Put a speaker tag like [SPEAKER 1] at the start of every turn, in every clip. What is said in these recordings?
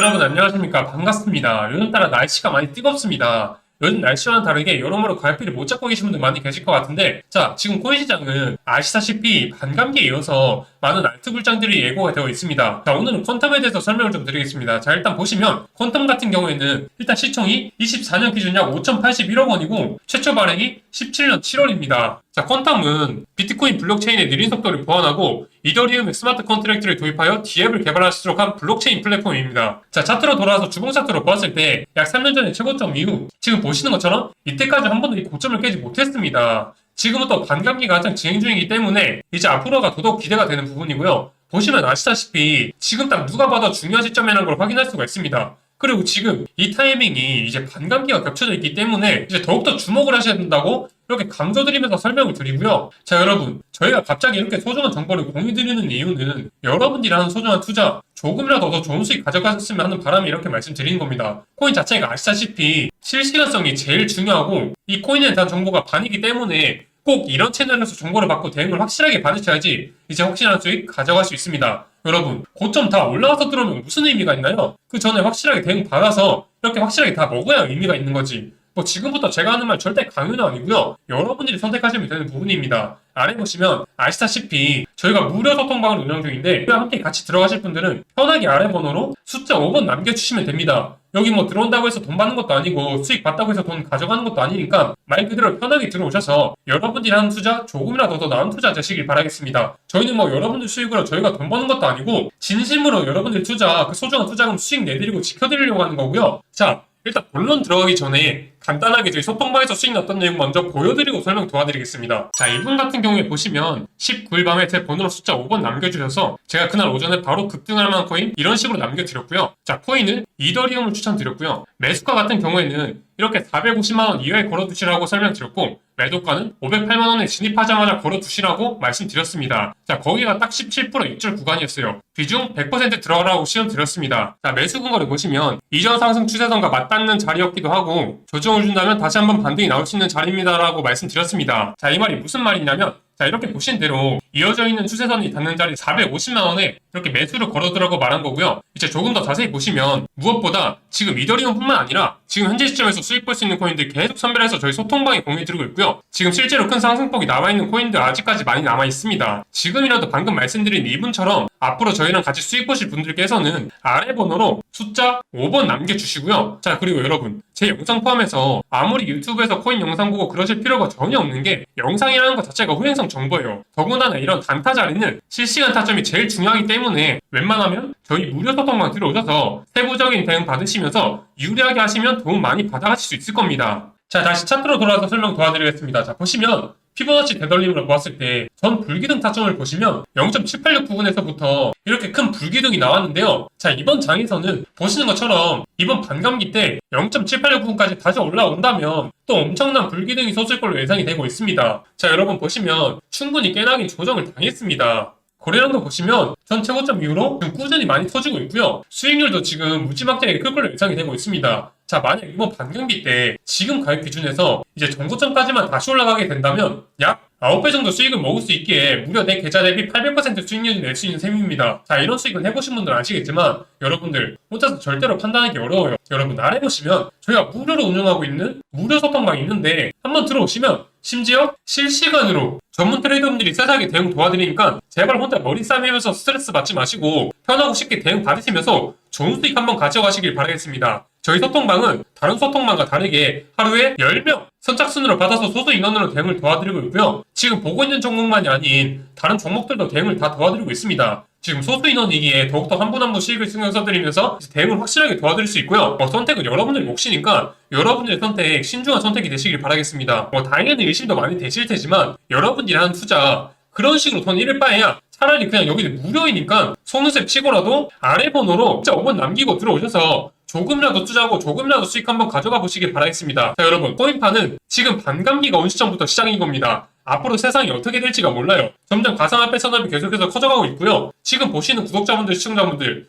[SPEAKER 1] 여러분 안녕하십니까 반갑습니다. 요즘 따라 날씨가 많이 뜨겁습니다. 요즘 날씨와는 다르게 여러모로 갈피를 못 잡고 계신 분들 많이 계실 것 같은데 자 지금 코인 시장은 아시다시피 반감기에 이어서 많은 알트 불장들이 예고가 되어 있습니다. 자 오늘은 퀀텀에 대해서 설명을 좀 드리겠습니다. 자 일단 보시면 퀀텀 같은 경우에는 일단 시총이 24년 기준 약 5,081억 원이고 최초 발행이 17년 7월입니다. 자 퀀텀은 비트코인 블록체인의 느린 속도를 보완하고 이더리움의 스마트 컨트랙트를 도입하여 D앱을 개발할수록 한 블록체인 플랫폼입니다. 자, 차트로 돌아와서 주봉 차트로 보았을 때 약 3년 전의 최고점 이후 지금 보시는 것처럼 이때까지 한 번도 이 고점을 깨지 못했습니다. 지금부터 반감기가 한창 진행 중이기 때문에 이제 앞으로가 더더욱 기대가 되는 부분이고요. 보시면 아시다시피 지금 딱 누가 봐도 중요한 시점이라는 걸 확인할 수가 있습니다. 그리고 지금 이 타이밍이 이제 반감기가 겹쳐져 있기 때문에 이제 더욱더 주목을 하셔야 된다고 이렇게 강조드리면서 설명을 드리고요. 자, 여러분. 저희가 갑자기 이렇게 소중한 정보를 공유드리는 이유는 여러분들이 하는 소중한 투자, 조금이라도 더 좋은 수익 가져갔으면 하는 바람에 이렇게 말씀드리는 겁니다. 코인 자체가 아시다시피 실시간성이 제일 중요하고 이 코인에 대한 정보가 반이기 때문에 꼭 이런 채널에서 정보를 받고 대응을 확실하게 받으셔야지 이제 확실한 수익 가져갈 수 있습니다. 여러분, 고점 다 올라와서 들어오면 무슨 의미가 있나요? 그 전에 확실하게 대응 받아서 이렇게 확실하게 다 먹어야 의미가 있는 거지. 뭐 지금부터 제가 하는 말 절대 강요는 아니고요. 여러분들이 선택하시면 되는 부분입니다. 아래 보시면 아시다시피 저희가 무료 소통방을 운영 중인데 함께 같이 들어가실 분들은 편하게 아래 번호로 숫자 5번 남겨주시면 됩니다. 여기 뭐 들어온다고 해서 돈 받는 것도 아니고 수익 받다고 해서 돈 가져가는 것도 아니니까 말 그대로 편하게 들어오셔서 여러분들이 하는 투자 조금이라도 더 나은 투자 되시길 바라겠습니다. 저희는 뭐 여러분들 수익으로 저희가 돈 버는 것도 아니고 진심으로 여러분들 투자 그 소중한 투자금 수익 내드리고 지켜드리려고 하는 거고요. 자 일단 본론 들어가기 전에 간단하게 저희 소통방에서 수익 났던 내용 먼저 보여드리고 설명 도와드리겠습니다. 자, 이분 같은 경우에 보시면 19일 밤에 제 번호로 숫자 5번 남겨주셔서 제가 그날 오전에 바로 급등할 만한 코인 이런 식으로 남겨드렸고요. 자, 코인은 이더리움을 추천드렸고요. 매수가 같은 경우에는 이렇게 450만원 이하에 걸어두시라고 설명드렸고 매도가는 508만원에 진입하자마자 걸어두시라고 말씀드렸습니다. 자, 거기가 딱 17% 입절 구간이었어요. 비중 100% 들어가라고 시험 드렸습니다. 자, 매수 근거를 보시면 이전 상승 추세선과 맞닿는 자리였기도 하고 조정을 준다면 다시 한번 반등이 나올 수 있는 자리입니다라고 말씀드렸습니다. 자, 이 말이 무슨 말이냐면 자, 이렇게 보신 대로 이어져 있는 추세선이 닿는 자리 450만원에 이렇게 매수를 걸어두라고 말한 거고요. 이제 조금 더 자세히 보시면 무엇보다 지금 이더리움 뿐만 아니라 지금 현재 시점에서 수익 볼 수 있는 코인들 계속 선별해서 저희 소통방에 공유드리고 있고요. 지금 실제로 큰 상승폭이 남아 있는 코인들 아직까지 많이 남아 있습니다. 지금이라도 방금 말씀드린 이분처럼 앞으로 저희랑 같이 수익 보실 분들께서는 아래 번호로 숫자 5번 남겨주시고요. 자 그리고 여러분 제 영상 포함해서 아무리 유튜브에서 코인 영상 보고 그러실 필요가 전혀 없는 게 영상이라는 것 자체가 후행성 정보예요. 더군다나 이런 단타 자리는 실시간 타점이 제일 중요하기 때문에 웬만하면 저희 무료 소통방 들어오셔서 세부적인 대응 받으시면서 유리하게 하시면 도움 많이 받아가실 수 있을 겁니다. 자, 다시 차트로 돌아와서 설명 도와드리겠습니다. 자, 보시면 피보나치 되돌림으로 보았을 때 전 불기둥 타점을 보시면 0.786 부분에서부터 이렇게 큰 불기둥이 나왔는데요. 자, 이번 장에서는 보시는 것처럼 이번 반감기 때 0.786 부분까지 다시 올라온다면 또 엄청난 불기둥이 솟을 걸로 예상이 되고 있습니다. 자, 여러분 보시면 충분히 깨나긴 조정을 당했습니다. 고래랑도 보시면 전 최고점 이후로 지금 꾸준히 많이 터지고 있고요. 수익률도 지금 무지막지하게 클 걸로 예상이 되고 있습니다. 자, 만약 이번 반경기 때 지금 가격 기준에서 이제 정고점까지만 다시 올라가게 된다면 약 9배 정도 수익을 먹을 수 있기에 무려 내 계좌 대비 800% 수익률을 낼 수 있는 셈입니다. 자, 이런 수익을 해보신 분들은 아시겠지만 여러분들 혼자서 절대로 판단하기 어려워요. 여러분 아래 보시면 저희가 무료로 운영하고 있는 무료 소통방이 있는데 한번 들어오시면 심지어 실시간으로 전문 트레이더분들이 세세하게 대응 도와드리니까 제발 혼자 머리 싸매면서 스트레스 받지 마시고 편하고 쉽게 대응 받으시면서 좋은 수익 한번 가져가시길 바라겠습니다. 저희 소통방은 다른 소통방과 다르게 하루에 10명 선착순으로 받아서 소수 인원으로 대응을 도와드리고 있고요. 지금 보고 있는 종목만이 아닌 다른 종목들도 대응을 다 도와드리고 있습니다. 지금 소수 인원이기에 더욱더 한 분 한 분 수익을 신경 써드리면서 대응을 확실하게 도와드릴 수 있고요. 뭐 선택은 여러분들 몫이니까 여러분들의 선택 신중한 선택이 되시길 바라겠습니다. 뭐 다행에는 의심도 많이 되실 테지만 여러분들이 하는 투자 그런 식으로 돈 잃을 바에야 차라리 그냥 여기는 무료이니까 속눈썹 치고라도 아래 번호로 진짜 5번 남기고 들어오셔서 조금이라도 투자하고 조금이라도 수익 한번 가져가 보시길 바라겠습니다. 자 여러분 코인파는 지금 반감기가 온 시점부터 시작인 겁니다. 앞으로 세상이 어떻게 될지가 몰라요. 점점 가상화폐 산업이 계속해서 커져가고 있고요. 지금 보시는 구독자분들, 시청자분들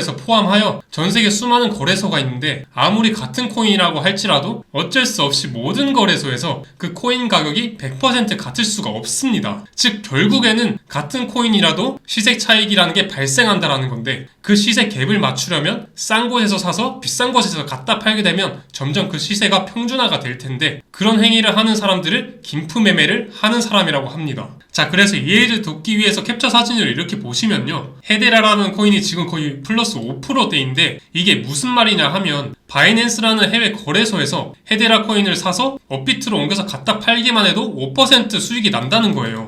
[SPEAKER 1] 소 포함하여 전 세계 수많은 거래소가 있는데 아무리 같은 코인이라고 할지라도 어쩔 수 없이 모든 거래소에서 그 코인 가격이 100% 같을 수가 없습니다. 즉 결국에는 같은 코인이라도 시세 차익이라는 게 발생한다라는 건데 그 시세 갭을 맞추려면 싼 곳에서 사서 비싼 곳에서 갖다 팔게 되면 점점 그 시세가 평준화가 될 텐데 그런 행위를 하는 사람들을 김프 매매를 하는 사람이라고 합니다. 자, 그래서 이해를 돕기 위해서 캡처 사진을 이렇게 보시면요. 헤데라라는 코인이 지금 거의 플러스 5%대인데 이게 무슨 말이냐 하면 바이낸스라는 해외 거래소에서 헤데라 코인을 사서 업비트로 옮겨서 갖다 팔기만 해도 5% 수익이 난다는 거예요.